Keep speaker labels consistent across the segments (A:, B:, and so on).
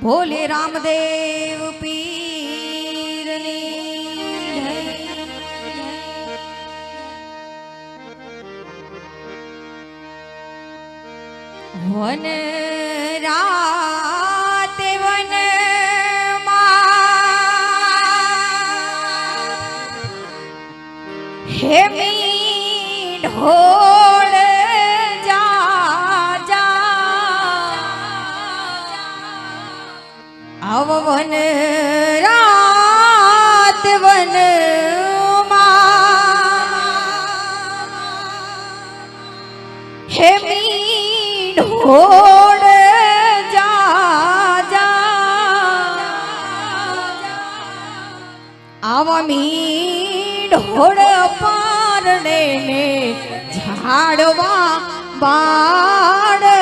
A: ભોલે રામદેવ પીરની વને સ્વામી ઢોળ પારણે ને ઝાડવા બાળકો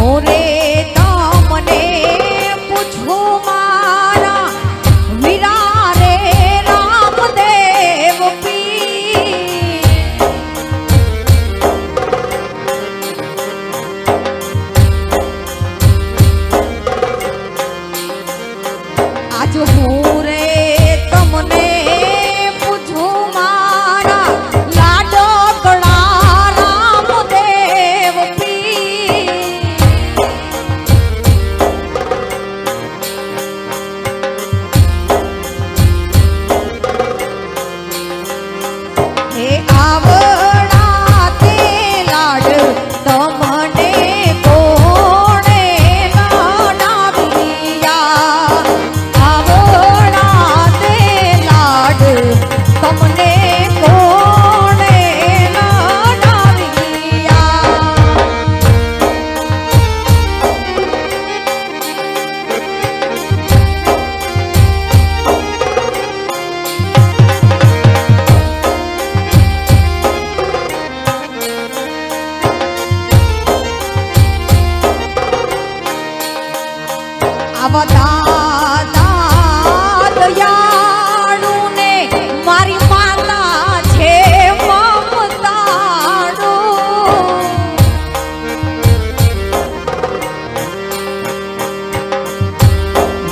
A: amor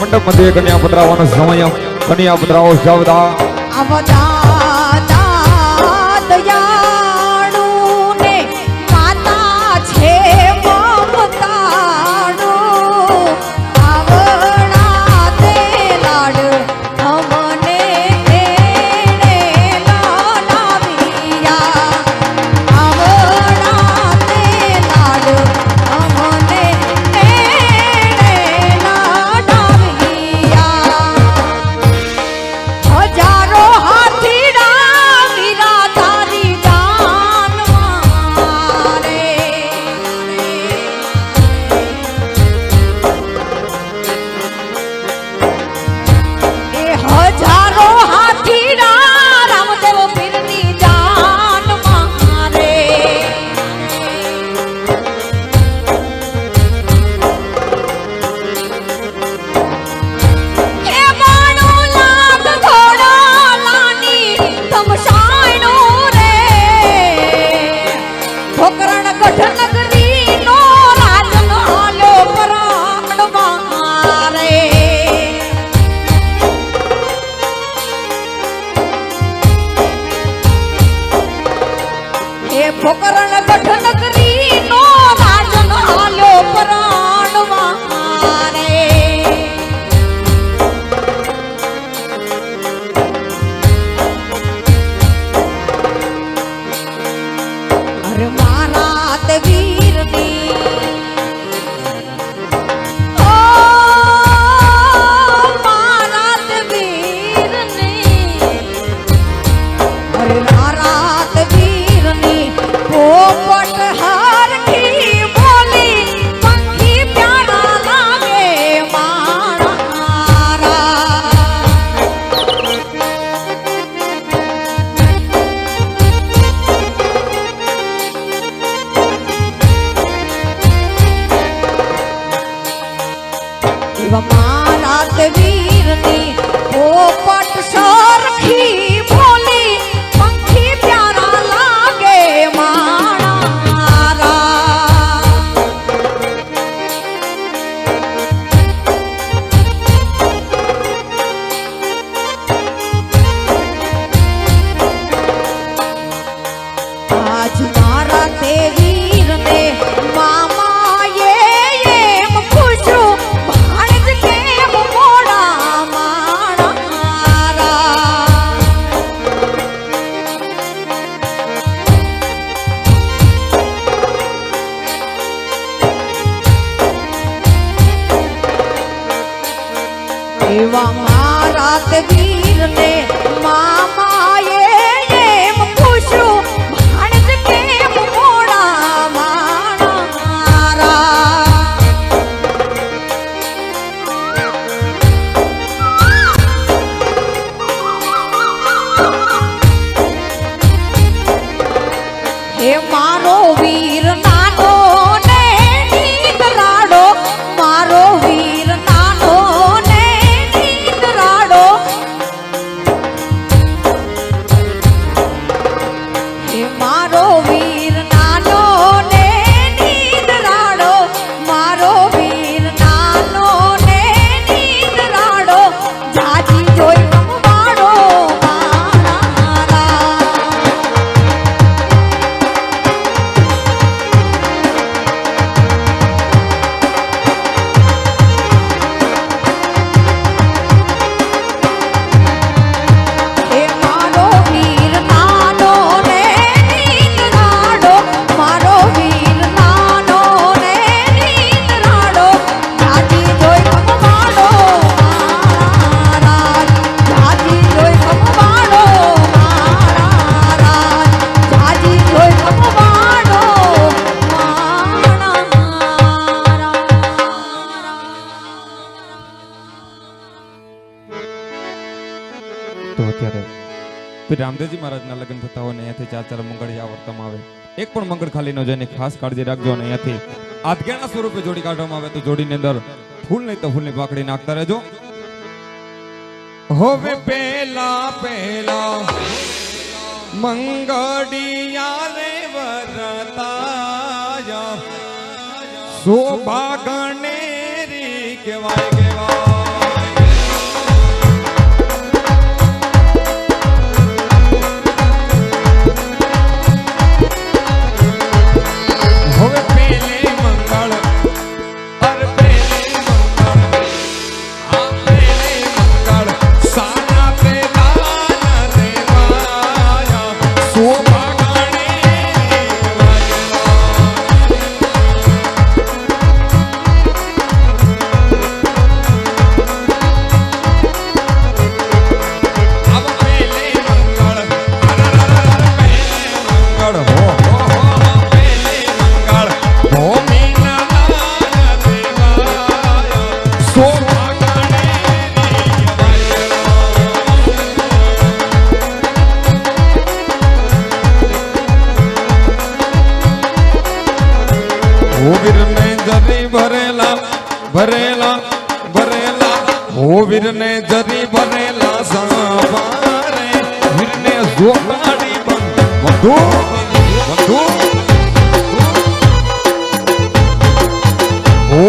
B: મંડપ મધ્ય કન્યા પધરાવાનો સમય કન્યા પધરાવો શબ્દ
A: આવતા તો
B: પછી રામદેવજી મહારાજના લગ્ન થતા હોય ને અહીંયાથી ચાર ચાર મંગળ આવર્તમાં આવે. એક પણ મંગળ ખાલી ન જાય એની ખાસ કાળજી રાખજો અને અહીંયાથી. આધગેણા સ્વરૂપે જોડી કાઢવામાં આવે તો જોડીની અંદર ફૂલ નહીં તો ફૂલની પાકડી નાખતા રહેજો. હવે પેલા પેલા મંગળિયા રે વરતા શોભા ગણેરી કેવાય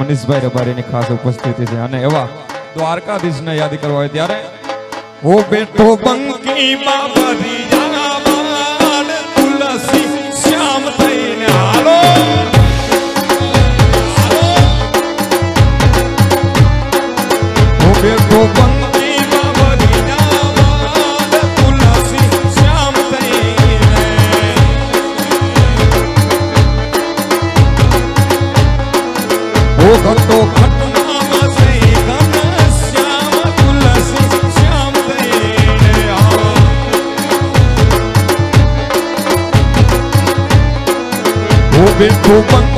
B: મનીષભાઈ રબારીની ખાસ ઉપસ્થિતિ છે. અને એવા દ્વારકાધીશને યાદ કરવા હોય ત્યારે ઓ બેઠો બંકીમાં ભરી O banco